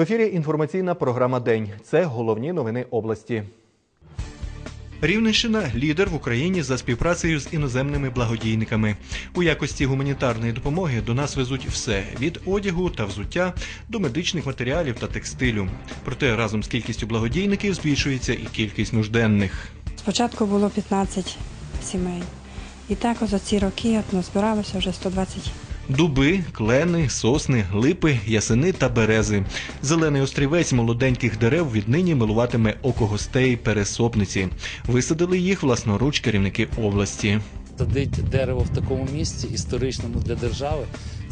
В ефірі інформаційна програма День. Це головні новини області. Рівненщина лідер в Україні за співпрацею з іноземними благодійниками. У якості гуманітарної допомоги до нас везуть все від одягу та взуття до медичних матеріалів та текстилю. Проте разом з кількістю благодійників збільшується і кількість нужденних. Спочатку було 15 сімей. І так за ці роки от, збиралося вже 120. Дуби, клени, сосни, липи, ясени та берези. Зелений острівець молоденьких дерев віднині милуватиме око гостей пересопниці. Висадили їх власноруч керівники області. Садить дерево в такому місці історичному для держави.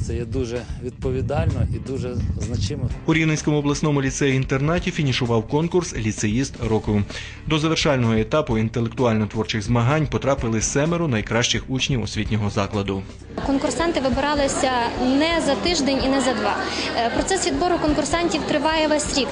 Це є дуже відповідально і дуже значимо. У Рівненському обласному ліцеї-інтернаті фінішував конкурс Ліцеїст року. До завершального етапу інтелектуально-творчих змагань потрапили семеро найкращих учнів освітнього закладу. Конкурсанти вибиралися не за тиждень і не за два. Е, Процес відбору конкурсантів триває весь рік.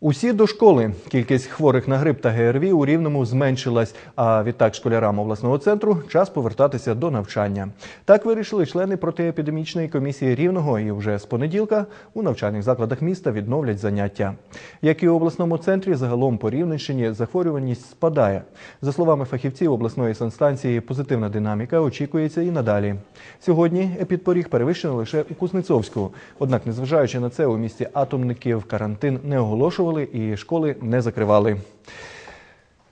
Усі до школи. Кількість хворих на грип та ГРВІ у Рівному зменшилась, а відтак школярам обласного центру час повертатися до навчання. Так вирішили члени протиепідемічної комісії Рівного і вже з понеділка у навчальних закладах міста відновлять заняття. Як і у обласному центрі, загалом по Рівненщині захворюваність спадає. За словами фахівців обласної санстанції, позитивна динаміка очікується і надалі. Сьогодні епідпоріг перевищено лише у Кузнецовську. Однак, незважаючи на це, у місті атомників карантин не оголошували і школи не закривали.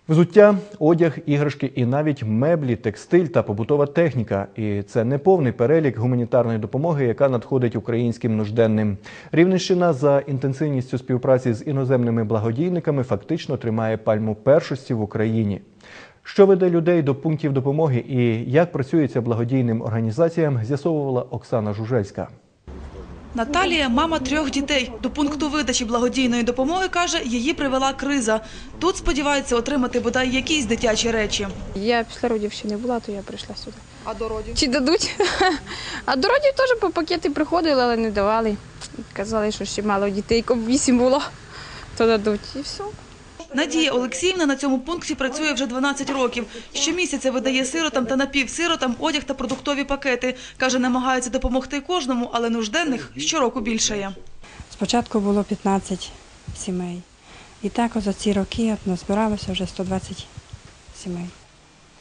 Взуття, одяг, іграшки і навіть меблі, текстиль та побутова техніка. І це не повний перелік гуманітарної допомоги, яка надходить українським нужденним. Рівненщина за інтенсивністю співпраці з іноземними благодійниками фактично тримає пальму першості в Україні. Що веде людей до пунктів допомоги і як працюється благодійним організаціям, з'ясовувала Оксана Жужельська. Наталія, мама трьох дітей. До пункту видачі благодійної допомоги каже, її привела криза. Тут сподівається отримати бодай якісь дитячі речі. Я після родів ще не була, то я прийшла сюди. А до родів? Чи дадуть? А до родів теж по пакети приходили, але не давали. Казали, що ще мало дітей, коли вісім було, то дадуть. І все. Надія Олексіївна на цьому пункті працює вже 12 років. Щомісяця видає сиротам та напівсиротам одяг та продуктові пакети. Каже, намагається допомогти кожному, але нужденних щороку більшає. Спочатку було 15 сімей. І так за ці роки от, збиралося вже 120 сімей.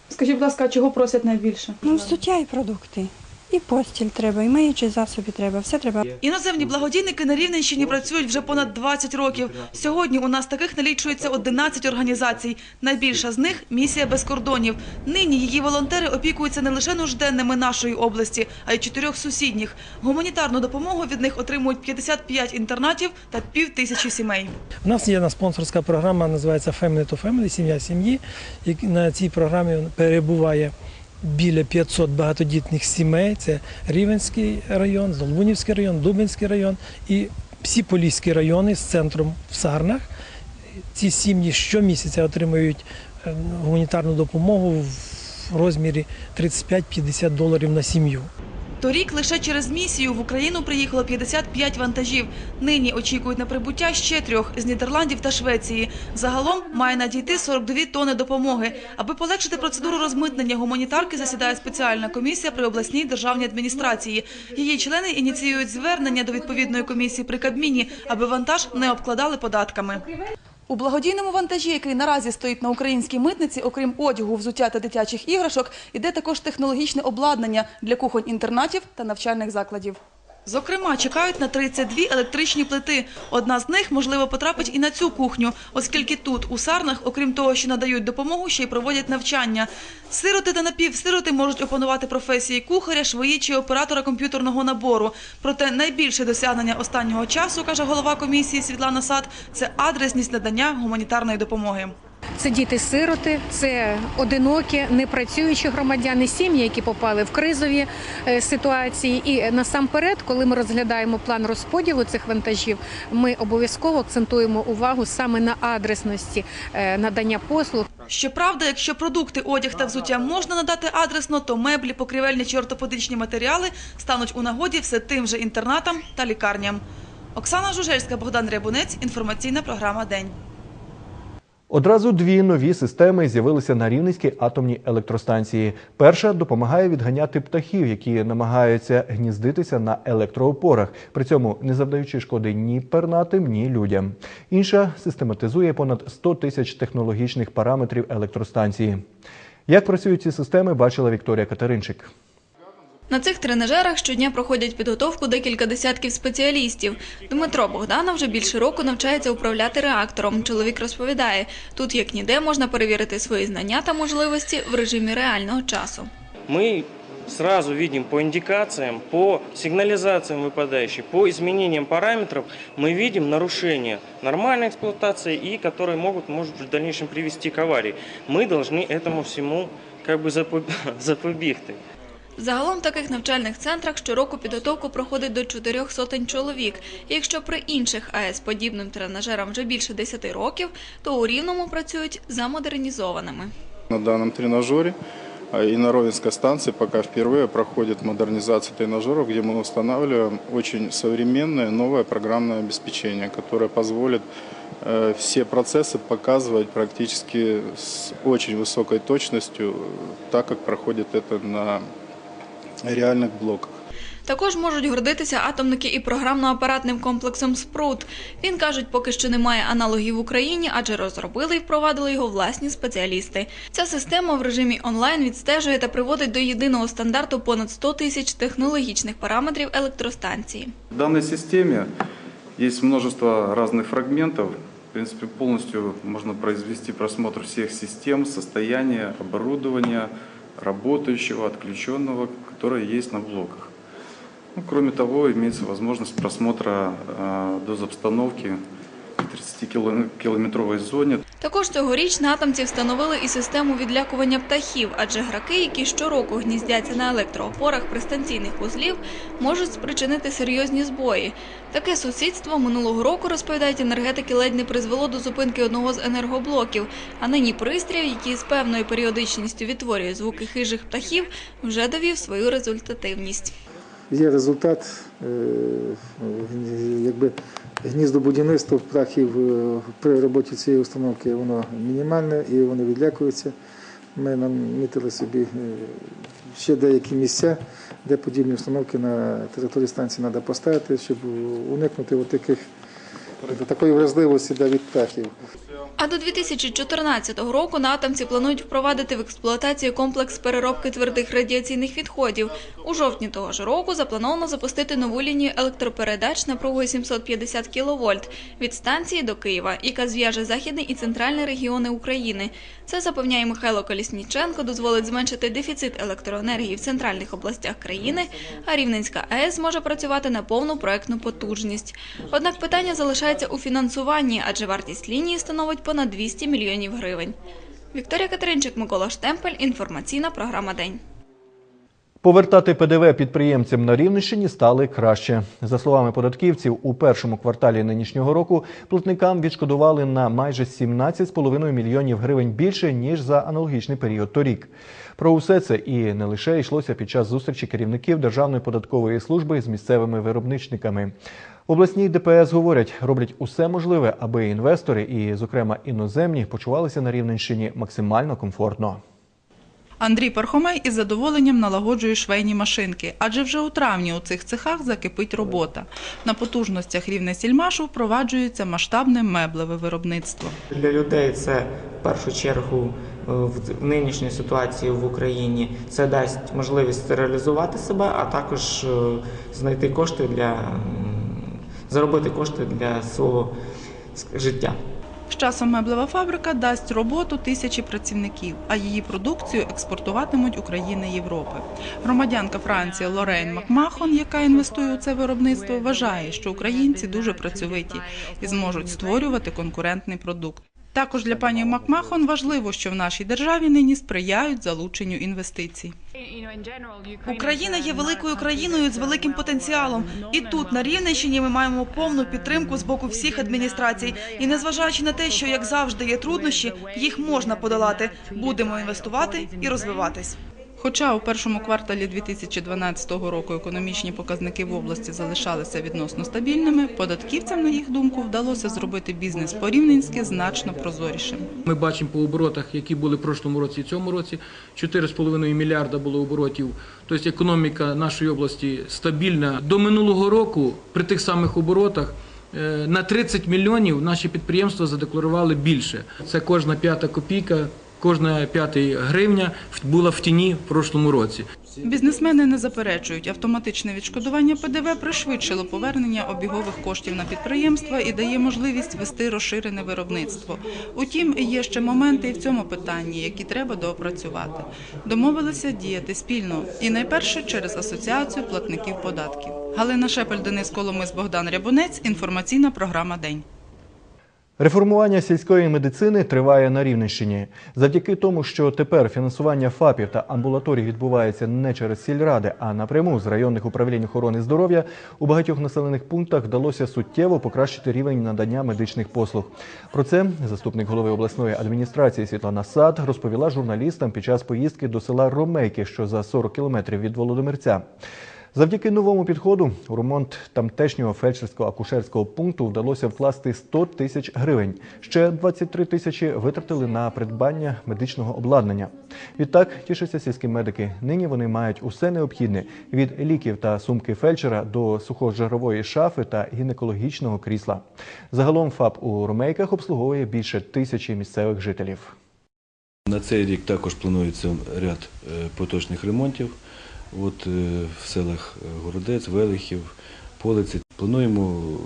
Скажіть, будь ласка, чого просять найбільше? Ну, взуття і продукти. І постіль треба, і миючі засоби треба, все треба. Іноземні благодійники на Рівненщині працюють вже понад 20 років. Сьогодні у нас таких налічується 11 організацій. Найбільша з них – місія без кордонів. Нині її волонтери опікуються не лише нужденними нашої області, а й чотирьох сусідніх. Гуманітарну допомогу від них отримують 55 інтернатів та пів тисячі сімей. У нас є одна спонсорська програма, називається Family to Family, сім'я сім'ї. І на цій програмі перебуває біля 500 багатодітних сімей. Це Рівенський район, Золбунівський район, Дубинський район і всі поліські райони з центром в Сарнах. Ці сім'ї щомісяця отримують е, гуманітарну допомогу в розмірі 35-50 доларів на сім'ю. Торік лише через місію в Україну приїхало 55 вантажів. Нині очікують на прибуття ще трьох з Нідерландів та Швеції. Загалом має надійти 42 тони допомоги. Аби полегшити процедуру розмитнення гуманітарки, засідає спеціальна комісія при обласній державній адміністрації. Її члени ініціюють звернення до відповідної комісії при Кабміні, аби вантаж не обкладали податками. У благодійному вантажі, який наразі стоїть на українській митниці, окрім одягу, взуття та дитячих іграшок, іде також технологічне обладнання для кухонь інтернатів та навчальних закладів. Зокрема, чекають на 32 електричні плити. Одна з них, можливо, потрапить і на цю кухню, оскільки тут, у Сарнах, окрім того, що надають допомогу, ще й проводять навчання. Сироти та напівсироти можуть опанувати професії кухаря, швої чи оператора комп'ютерного набору. Проте найбільше досягнення останнього часу, каже голова комісії Світлана Сад, це адресність надання гуманітарної допомоги. Це діти-сироти, це одинокі, непрацюючі громадяни, сім'ї, які попали в кризові е, ситуації. І насамперед, коли ми розглядаємо план розподілу цих вантажів, ми обов'язково акцентуємо увагу саме на адресності е, надання послуг. Щоправда, якщо продукти, одяг та взуття можна надати адресно, то меблі, покрівельні чи ортопедичні матеріали стануть у нагоді все тим же інтернатам та лікарням. Оксана Жужельська, Богдан Рябунець. Інформаційна програма День. Одразу дві нові системи з'явилися на Рівненській атомній електростанції. Перша допомагає відганяти птахів, які намагаються гніздитися на електроопорах, при цьому не завдаючи шкоди ні пернатим, ні людям. Інша систематизує понад 100 тисяч технологічних параметрів електростанції. Як працюють ці системи, бачила Вікторія Катеринчик. На цих тренажерах щодня проходять підготовку декілька десятків спеціалістів. Дмитро Богдана вже більше року навчається управляти реактором. Чоловік розповідає, тут як ніде можна перевірити свої знання та можливості в режимі реального часу. мы сразу видим по индикациям, по сигнализациям выпадающей, по изменениям параметров, мы видим нарушения нормальной эксплуатации и которые могут, может быть, в дальнейшем привести к аварии. Мы должны этому всему как бы запоб- запобігти. Загалом в таких навчальних центрах щороку підготовку проходить до чотирьох сотень чоловік. І якщо при інших АЕС подібним тренажерам вже більше 10 років, то у Рівному працюють за модернізованими. На данном тренажере а, и на Ровенской станции пока впервые проходит модернизация тренажеров, где мы устанавливаем очень современное новое программное обеспечение, которое позволит э, все процессы показывать практически с очень высокой точностью, э, так как проходит это на реальных блоках. Також можуть гордитися атомники і програмно-апаратним комплексом «Спрут». Він, кажуть, поки що немає аналогів в Україні, адже розробили і впровадили його власні спеціалісти. Ця система в режимі онлайн відстежує та приводить до єдиного стандарту понад 100 тисяч технологічних параметрів електростанції. В данной системе есть множество разных фрагментов. В принципе, полностью можно произвести просмотр всех систем, состояния, оборудования, работающего, отключенного, которое есть на блоках. Ну, кроме того, имеется возможность просмотра э, дозобстановки в 30-километровой зоне. Також цьогоріч на встановили і систему відлякування птахів, адже граки, які щороку гніздяться на електроопорах пристанційних вузлів, можуть спричинити серйозні збої. Таке сусідство минулого року, розповідають енергетики, ледь не призвело до зупинки одного з енергоблоків. А нині пристрій, який з певною періодичністю відтворює звуки хижих птахів, вже довів свою результативність. Є результат, е, якби гніздобудівництво птахів е, при роботі цієї установки воно мінімальне і вони відлякуються. Ми намітили собі е, ще деякі місця, де подібні установки на території станції треба поставити, щоб уникнути от таких, такої вразливості да, від птахів. А до 2014 року на атомці планують впровадити в експлуатацію комплекс переробки твердих радіаційних відходів. У жовтні того ж року заплановано запустити нову лінію електропередач напругою 750 кВт від станції до Києва, яка зв'яже західний і центральний регіони України. Це запевняє Михайло Колісніченко, дозволить зменшити дефіцит електроенергії в центральних областях країни, а Рівненська АЕС може працювати на повну проектну потужність. Однак питання залишається у фінансуванні, адже вартість лінії становить понад 200 мільйонів гривень. Вікторія Катеринчик, Микола Штемпель. Інформаційна програма День. Повертати ПДВ підприємцям на Рівненщині стали краще. За словами податківців, у першому кварталі нинішнього року платникам відшкодували на майже 17,5 мільйонів гривень більше ніж за аналогічний період торік. Про усе це і не лише йшлося під час зустрічі керівників Державної податкової служби з місцевими виробничниками. В обласній ДПС говорять, роблять усе можливе, аби інвестори і, зокрема, іноземні почувалися на Рівненщині максимально комфортно. Андрій Пархомей із задоволенням налагоджує швейні машинки, адже вже у травні у цих цехах закипить робота. На потужностях рівне сільмашу впроваджується масштабне меблеве виробництво. Для людей це в першу чергу е, в нинішній ситуації в Україні це дасть можливість стерилізувати себе, а також е, знайти кошти для заробити кошти для свого життя. З часом меблева фабрика дасть роботу тисячі працівників, а її продукцію експортуватимуть України Європи. Громадянка Франції Лорейн Макмахон, яка інвестує у це виробництво, вважає, що українці дуже працьовиті і зможуть створювати конкурентний продукт. Також для пані Макмахон важливо, що в нашій державі нині сприяють залученню інвестицій. Україна є великою країною з великим потенціалом, і тут на Рівненщині ми маємо повну підтримку з боку всіх адміністрацій. І незважаючи на те, що як завжди є труднощі, їх можна подолати. Будемо інвестувати і розвиватись. Хоча у першому кварталі 2012 року економічні показники в області залишалися відносно стабільними, податківцям, на їх думку, вдалося зробити бізнес порівнянськи значно прозорішим. Ми бачимо по оборотах, які були в прошлому році і цьому році. 4,5 мільярда було оборотів. Тобто економіка нашої області стабільна. До минулого року при тих самих оборотах е, на 30 мільйонів наші підприємства задекларували більше. Це кожна п'ята копійка, кожна п'ята гривня була в тіні в прошлому році. Бізнесмени не заперечують, автоматичне відшкодування ПДВ пришвидшило повернення обігових коштів на підприємства і дає можливість вести розширене виробництво. Утім, є ще моменти і в цьому питанні, які треба доопрацювати. Домовилися діяти спільно і найперше через асоціацію платників податків. Галина Шепель, Денис Коломис, Богдан Рябунець. Інформаційна програма День. Реформування сільської медицини триває на Рівненщині. Завдяки тому, що тепер фінансування ФАПів та амбулаторій відбувається не через сільради, а напряму з районних управлінь охорони здоров'я, у багатьох населених пунктах вдалося суттєво покращити рівень надання медичних послуг. Про це заступник голови обласної адміністрації Світлана Сад розповіла журналістам під час поїздки до села Ромейки, що за 40 кілометрів від Володимирця. Завдяки новому підходу у ремонт тамтешнього фельдшерсько-акушерського пункту вдалося вкласти 100 тисяч гривень. Ще 23 тисячі витратили на придбання медичного обладнання. Відтак тішаться сільські медики. Нині вони мають усе необхідне від ліків та сумки фельдшера до сухожарової шафи та гінекологічного крісла. Загалом ФАП у Ромейках обслуговує більше тисячі місцевих жителів. На цей рік також планується ряд е, поточних ремонтів. От е, в селах е, Городець, Велихів, Полиці. Плануємо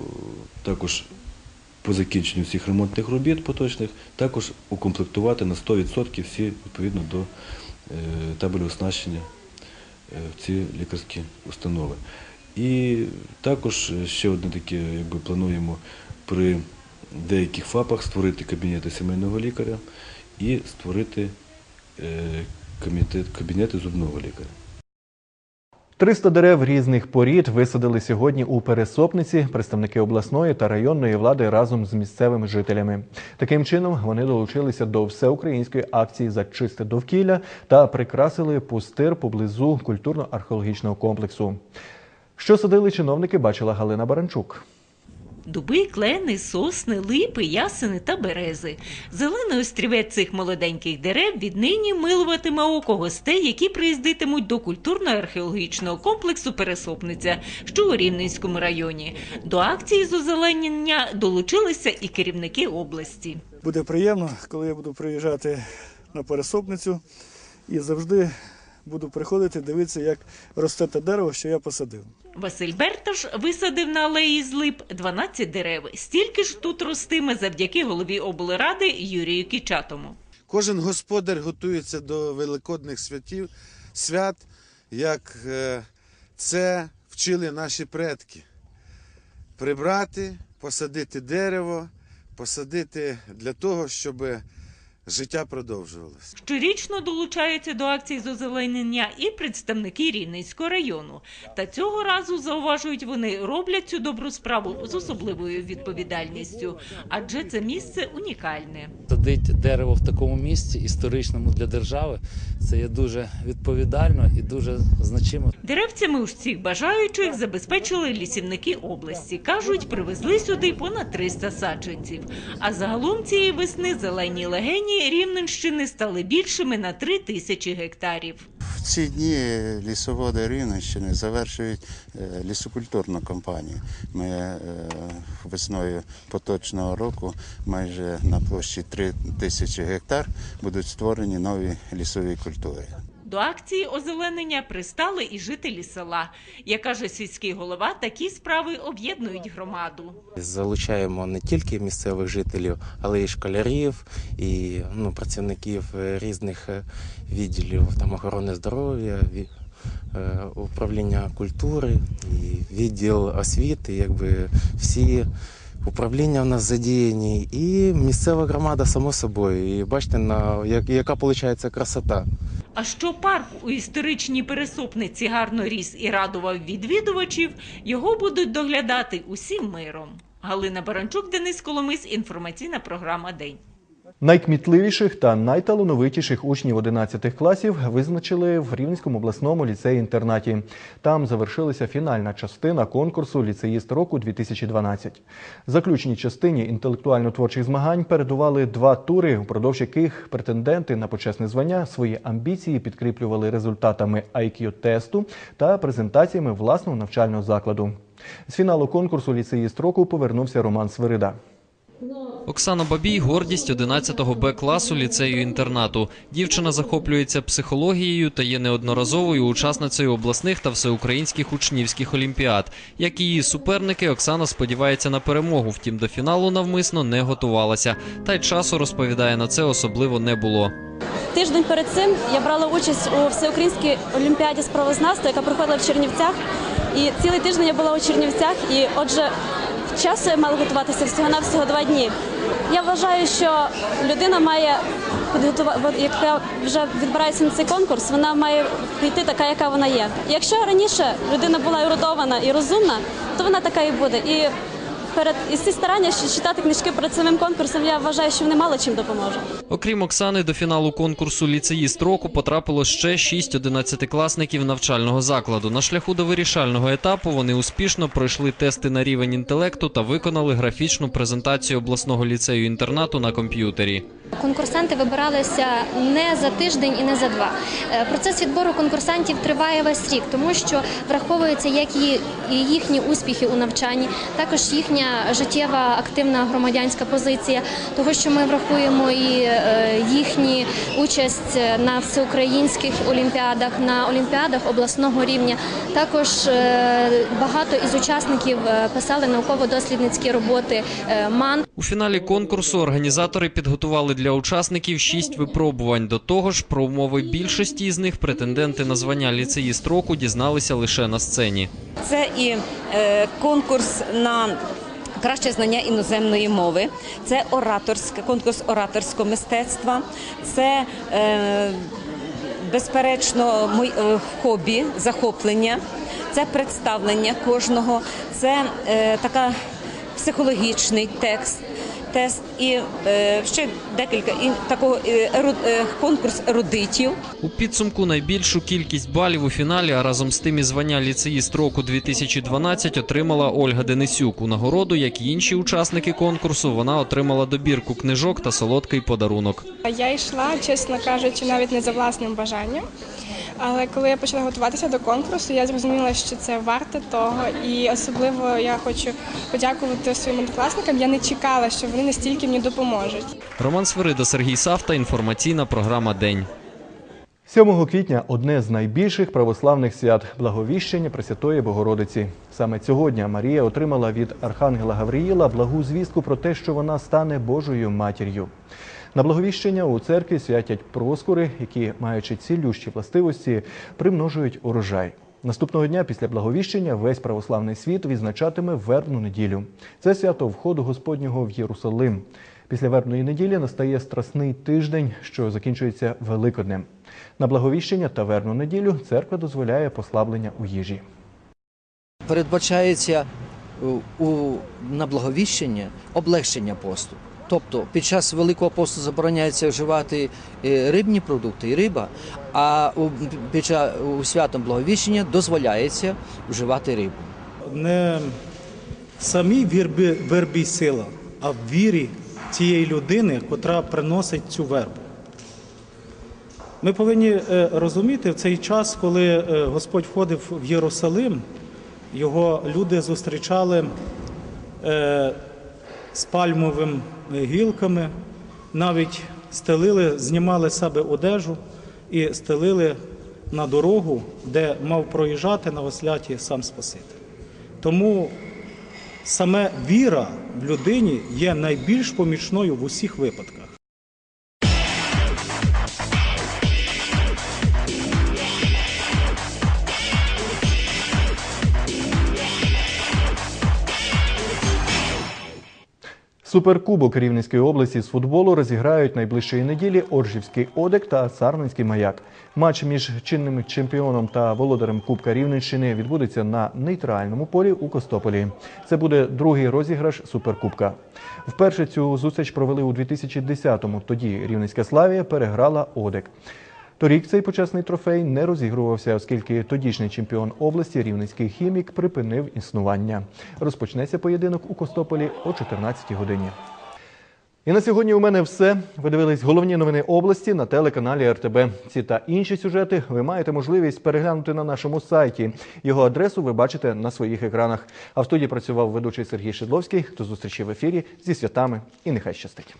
також по закінченню всіх ремонтних робіт поточних, також укомплектувати на 100% всі відповідно до е, табелю оснащення в ці лікарські установи. І також ще одне таке, якби плануємо при деяких ФАПах створити кабінети сімейного лікаря і створити кабінети зубного лікаря. 300 дерев різних порід висадили сьогодні у Пересопниці представники обласної та районної влади разом з місцевими жителями. Таким чином вони долучилися до всеукраїнської акції за чисте довкілля та прикрасили пустир поблизу культурно-археологічного комплексу. Що садили чиновники, бачила Галина Баранчук. Дуби, клени, сосни, липи, ясени та берези. Зелений острівець цих молоденьких дерев віднині милуватиме око гостей, які приїздитимуть до культурно-археологічного комплексу Пересопниця, що у Рівненському районі. До акції з озеленення долучилися і керівники області. Буде приємно, коли я буду приїжджати на пересопницю і завжди буду приходити дивитися, як росте те дерево, що я посадив. Василь Бертош висадив на алеї з лип 12 дерев. Стільки ж тут ростиме завдяки голові облради Юрію Кічатому. Кожен господар готується до великодних святів, свят, як е, це вчили наші предки. Прибрати, посадити дерево, посадити для того, щоб життя продовжувалося. Щорічно долучаються до акції з озеленення і представники Рівненського району. Та цього разу зауважують вони роблять цю добру справу з особливою відповідальністю, адже це місце унікальне. Садить дерево в такому місці історичному для держави. Це є дуже відповідально і дуже значимо. Деревцями усіх бажаючих забезпечили лісівники області. Кажуть, привезли сюди понад 300 саджанців. А загалом цієї весни зелені легені Рівненщини стали більшими на 3 тисячі гектарів. В ці дні лісоводи Рівненщини завершують е, лісокультурну кампанію. Ми е, весною поточного року майже на площі 3 тисячі гектар будуть створені нові лісові культури. До акції озеленення пристали і жителі села. Як каже сільський голова, такі справи об'єднують громаду. Залучаємо не тільки місцевих жителів, але й школярів, і ну, працівників е, різних е, відділів там, охорони здоров'я, е, управління культури і відділ освіти. Якби всі управління в нас задіяні, і місцева громада само собою. І бачите, на як, яка виходить красота. А що парк у історичній пересопниці гарно ріс і радував відвідувачів, його будуть доглядати усім миром. Галина Баранчук, Денис Коломис, інформаційна програма День. Найкмітливіших та найталановитіших учнів 11 класів визначили в Рівненському обласному ліцеї-інтернаті. Там завершилася фінальна частина конкурсу «Ліцеїст року 2012». Заключній частині інтелектуально-творчих змагань передували два тури, упродовж яких претенденти на почесне звання свої амбіції підкріплювали результатами IQ-тесту та презентаціями власного навчального закладу. З фіналу конкурсу «Ліцеїст року» повернувся Роман Свирида. Оксана Бабій – гордість 11-го Б-класу ліцею-інтернату. Дівчина захоплюється психологією та є неодноразовою учасницею обласних та всеукраїнських учнівських олімпіад. Як і її суперники, Оксана сподівається на перемогу, втім до фіналу навмисно не готувалася. Та й часу, розповідає, на це особливо не було. Тиждень перед цим я брала участь у всеукраїнській олімпіаді з правознавства, яка проходила в Чернівцях. І цілий тиждень я була у Чернівцях, і отже, часу я мала готуватися всього на всього два дні. Я вважаю, що людина має підготувати, яка вже відбирається на цей конкурс, вона має прийти така, яка вона є. Якщо раніше людина була ерудована і розумна, то вона така і буде. І перед і ці старання читати книжки перед самим конкурсом, я вважаю, що вони мало чим допоможуть. Окрім Оксани, до фіналу конкурсу «Ліцеїст року» потрапило ще шість одинадцятикласників навчального закладу. На шляху до вирішального етапу вони успішно пройшли тести на рівень інтелекту та виконали графічну презентацію обласного ліцею-інтернату на комп'ютері. Конкурсанти вибиралися не за тиждень і не за два. Е, Процес відбору конкурсантів триває весь рік, тому що враховується як їхні успіхи у навчанні, також їхня життєва активна громадянська позиція, того що ми врахуємо і е, їхні участь на всеукраїнських олімпіадах, на олімпіадах обласного рівня. Також е, багато із учасників е, писали науково-дослідницькі роботи МАН. У фіналі конкурсу організатори підготували для учасників шість випробувань. До того ж, про умови більшості із них претенденти на звання ліцеїст року дізналися лише на сцені. Це і конкурс на краще знання іноземної мови, це ораторське, конкурс ораторського мистецтва, це е, безперечно мой, е, хобі, захоплення, це представлення кожного, це е, така психологічний текст. Тест і е, ще декілька і такого е, е, конкурс ерудитів. У підсумку найбільшу кількість балів у фіналі, а разом з тим і звання ліцеїст року 2012 отримала Ольга Денисюк. У нагороду, як і інші учасники конкурсу, вона отримала добірку книжок та солодкий подарунок. Я йшла, чесно кажучи, навіть не за власним бажанням. Але коли я почала готуватися до конкурсу, я зрозуміла, що це варте того. І особливо я хочу подякувати своїм однокласникам. Я не чекала, що вони настільки мені допоможуть. Роман Свирида, Сергій Савта. Інформаційна програма День. 7 квітня одне з найбільших православних свят Благовіщення Пресвятої Богородиці. Саме цього дня Марія отримала від Архангела Гавриїла благу звістку про те, що вона стане Божою матір'ю. На благовіщення у церкві святять проскури, які, маючи цілющі властивості, примножують урожай. Наступного дня після благовіщення весь православний світ відзначатиме вербну неділю. Це свято входу Господнього в Єрусалим. Після вербної неділі настає страсний тиждень, що закінчується Великоднем. На благовіщення та вербну неділю церква дозволяє послаблення у їжі. передбачається у, у, на благовіщення облегшення посту. Тобто під час Великого посту забороняється вживати е, рибні продукти і риба, а під час у святом благовіщення дозволяється вживати рибу. не в самій вербі сила, а в вірі тієї людини, котра приносить цю вербу. Ми повинні е, розуміти в цей час, коли е, Господь входив в Єрусалим, його люди зустрічали е, з пальмовими гілками, навіть стелили, знімали себе одежу і стелили на дорогу, де мав проїжджати на осляті сам Спаситель. Тому саме віра в людині є найбільш помічною в усіх випадках. Суперкубок Рівненської області з футболу розіграють найближчої неділі Оржівський Одек та Сарненський маяк. Матч між чинним чемпіоном та володарем Кубка Рівненщини відбудеться на нейтральному полі у Костополі. Це буде другий розіграш Суперкубка. Вперше цю зустріч провели у 2010-му. Тоді Рівненська Славія переграла Одек. Торік цей почесний трофей не розігрувався, оскільки тодішній чемпіон області Рівненський хімік припинив існування. Розпочнеться поєдинок у Костополі о 14 годині. І на сьогодні у мене все. Ви дивились головні новини області на телеканалі РТБ. Ці та інші сюжети ви маєте можливість переглянути на нашому сайті. Його адресу ви бачите на своїх екранах. А в студії працював ведучий Сергій Шедловський. До зустрічі в ефірі зі святами і нехай щастить.